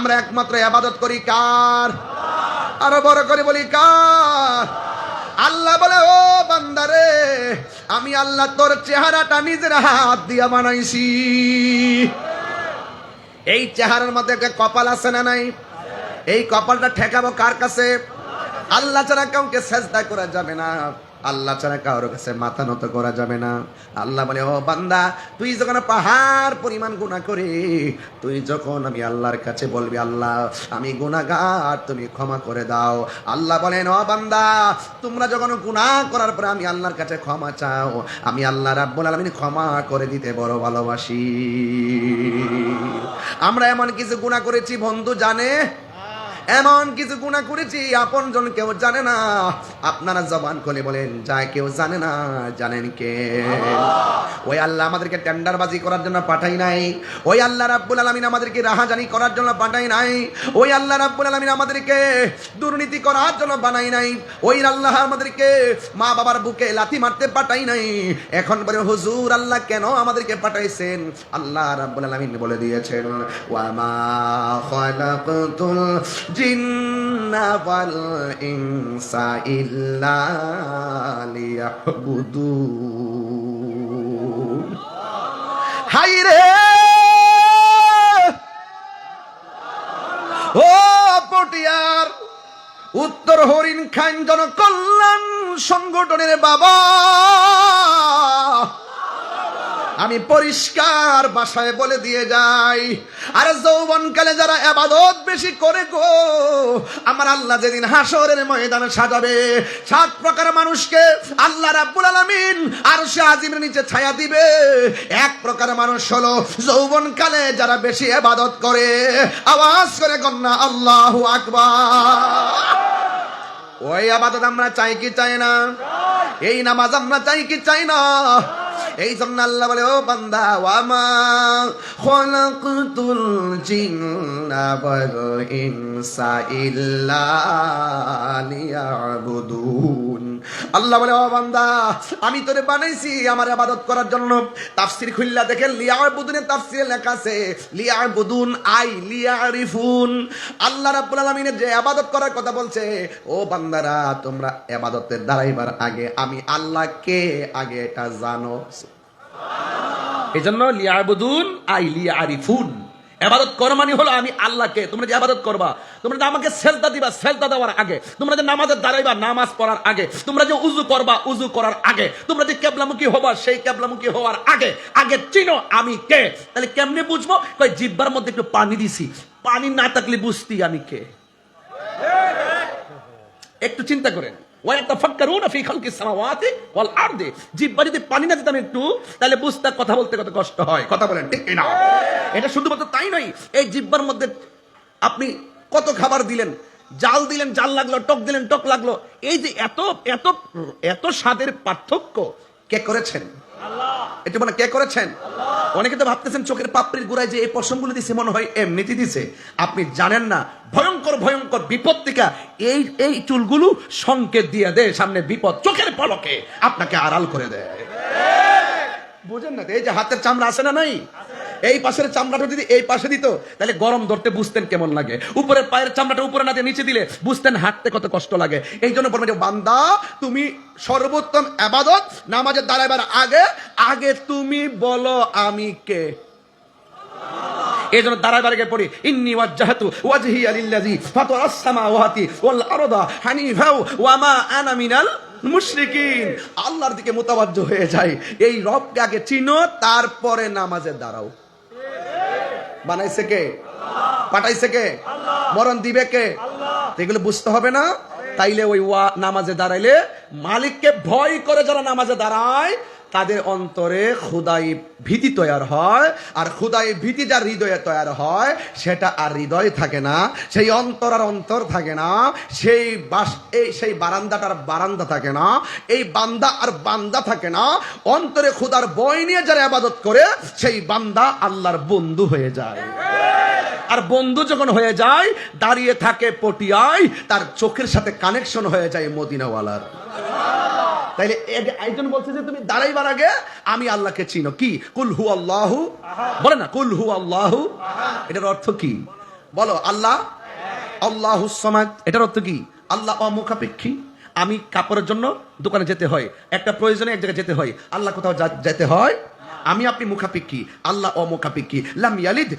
আমরা একমাত্র আবাদত করি কার? আরও বড় করে বলি কার? আল্লাহ বলে, ও বান্দারে, আমি আল্লাহ তোর চেহারাটা নিজের হাত দিয়া বানাইছি। এই চেহারার মধ্যে একটা কপাল আছে না নাই? এই কপালটা ঠেকাবো কার কাছে? আল্লাহ ছাড়া কাউকে সেজদা করা যাবে না। আল্লাহ ছাড়া কারোর কাছে মাথা নত করা যাবে না। আল্লাহ বলে, ও বান্দা, তুই যখন পাহাড় পরিমাণ গুণা করে তুই যখন আমি আল্লাহর কাছে বলবি, আল্লাহ, আমি গুণাগার তুমি ক্ষমা করে দাও। আল্লাহ বলেন, ও বান্দা, তোমরা যখন গুণা করার পরে আমি আল্লাহর কাছে ক্ষমা চাও, আমি আল্লাহ রাব্বুল আলামিন ক্ষমা করে দিতে বড় ভালোবাসি। আমরা এমন কিছু গুণা করেছি, বন্ধু জানে? এমন কিছু গুণা করেছি আপন জন কেউ জানে না। আপনারা জবান খুলে বলেন যা কেউ জানে না, জানেন কে? ওই আল্লাহ আমাদেরকে টেন্ডারবাজি করার জন্য পাঠাই নাই। ওই আল্লাহ রাব্বুল আলামিন আমাদেরকে রাহাজানি করার জন্য পাঠাই নাই। ওই আল্লাহ রাব্বুল আলামিন আমাদেরকে দুর্নীতি করার জন্য বানাই নাই। ওই আল্লাহ আমাদেরকে মা বাবার বুকে লাথি মারতে পাঠাই নাই। এখন বলে, হুজুর, আল্লাহ কেন আমাদেরকে পাঠাইছেন? আল্লাহ রাব্বুল আলামিন বলে দিয়েছেন ওয়ামা খালাকতুল জিন্না ইল্লা লিয়াবুদুন হাই রে! ও পটিয়ার উত্তর হরিণ খান জনকল্যাণ সংগঠনের বাবা। আমি পরিষ্কার বাসায় বলে দিয়ে যাই। আরে যৌবনকালে যারা আবাদত বেশি করে গো, আমার আল্লাহ যেদিন হাসরের ময়দানে সাজাবে, সাত প্রকার মানুষকে আল্লাহ রাব্বুল আলামিন আর সে আজিমের নিচে ছায়া দিবে। এক প্রকার মানুষ হলো যৌবনকালে যারা বেশি আবাদত করে। আওয়াজ করে কন্যা আল্লাহু আকবার। ওই আবাদত আমরা চাই কি চাই না? এই নামাজ আমরা চাই কি চাই না? এই জন্য আল্লাহ বলে ও বান্দা ওয়ামা খলাকতুল জিন্না ওয়াল ইনসা ইল্লা লিয়াবুদুন। আল্লাহ বলে, ও বান্দা, আমি তোরে বানাইছি আমার ইবাদত করার জন্য। তাফসীর খুললা দেখে লিয়াবুদুনের তাফসীরে লেখা আছে, লিয়াবুদুন আই লিয়ারিফুন। আল্লাহ রাব্বুল আলামিনের যে ইবাদত করার কথা বলছে, ও বান্দারা, তোমরা ইবাদতের দাঁড়াইবার আগে আমি আল্লাহকে আগে এটা জানো। এই জন্য লিয়াবুদুন আই লিয়ারিফুন। এবাদত কর মানে হলো আমি আল্লাহকে, তোমরা যে আবাদত করবা, তোমরা যে আমাকে সেলতা দিবা সেলতা দেওয়ার আগে, তোমরা যে নামাজের দাঁড়াইবা, নামাজ পড়ার আগে, তোমরা যে উজু করবা, উজু করার আগে, তোমরা যে কেবলামুখী হবা, সেই কেবলামুখী হওয়ার আগে আগে চিনো আমি কে? তাহলে কেমনে বুঝব? কই জিব্বার মধ্যে একটু পানি দিছি। পানি না থাকলে বুঝতি আমি কে? একটু চিন্তা করেন। ওয়াতাফাক্কারুনা ফি খালকিস সামাওয়াতি ওয়াল আরদি। জিব্বা যদি পানি না দিতাম একটু তাহলে বুঝতে কথা বলতে কত কষ্ট হয়। কথা বলেন ঠিক না এটা শুধুমাত্র তাই নয় এই জিব্বার মধ্যে আপনি কত খাবার দিলেন জাল দিলেন জাল লাগল টক দিলেন টক লাগল এই যে এত এত এত স্বাদের পার্থক্য কে করেছেন? এটা মানে কে করেছেন? অনেকে তো ভাবতেছেন চোখের পাপড়ির গোড়ায় যে এই পশমগুলো দিছে মনে হয় এমনিতে দিছে। আপনি জানেন না ভয়ঙ্কর ভয়ঙ্কর বিপত্তিকা। এই এই চুলগুলো সংকেত দিয়ে দেয় সামনে বিপদ চোখের পলকে। আপনাকে আড়াল করে দেয়। বুঝেন না এই যে হাতের চামড়া আছে না নাই? এই পাশের চামড়াটা যদি এই পাশে দিত, তাহলে গরম ধরতে বুঝতেন কেমন লাগে। উপরের পায়ের চামড়াটা উপরে না দিয়ে নিচে দিলে বুঝতেন হাঁটতে কত কষ্ট লাগে। এই জন্য বলবেন যে, বান্দা, তুমি সর্বোত্তম আবাদত নামাজের দাঁড়াবার আগে আগে তুমি বলো আমি কে। এই জন্য দাঁড়াবার আগে পড়ি, ইন্নি ওয়াজ্জাহাতু ওয়াজহি আলিল্লাযী ফাতারাস সামাওয়াতি ওয়াল আরদা হানিফা ওয়া মা আনা মিনাল মুশরিকিন। আল্লাহর দিকে মোতাবাজ্জ হয়ে যায়। এই রবকে আগে চিনো, তারপরে নামাজে দাঁড়াও। বানাইছে কে? পাঠাইছে কে? মরণ দিবে কে? এগুলো বুঝতে হবে না। তাইলে ওই নামাজে দাঁড়াইলে মালিককে ভয় করে যারা নামাজে দাঁড়ায় তাদের অন্তরে খুদাই ভীতি তৈরি হয়, আর খুদাই ভীতি যার হৃদয়ে তৈরি হয়, সেটা আর হৃদয় থাকে না, সেই অন্তর আর অন্তর থাকে না, সেই বাস, এই সেই বারান্দাটার বারান্দা থাকে না, এই বান্দা আর বান্দা থাকে না, অন্তরে খুদার বই নিয়ে যারা আবাদত করে, সেই বান্দা আল্লাহর বন্ধু হয়ে যায়। আর বন্ধু যখন হয়ে যায়, দাঁড়িয়ে থাকে পটিয়ায়, তার চোখের সাথে কানেকশন হয়ে যায় মদিনাওয়ালার। তাইলে একজন বলছে যে, তুমি দাঁড়াইবার আগে আমি আল্লাহকে চিনো। কি? কুল হু আল্লাহু বলে না, কুল হু আল্লাহু এটার অর্থ কি? বলো, আল্লাহ আল্লাহ সমাজ এটার অর্থ কি? আল্লাহ অমুখাপেক্ষী। আমি কাপড়ের জন্য দোকানে যেতে হয়, একটা প্রয়োজনে এক জায়গায় যেতে হয়। আল্লাহ কোথাও যেতে হয়। আমি আপনি মুখাপেক্ষী। আল্লাহ অমুখাপেক্ষী। লাম ইয়ালিদ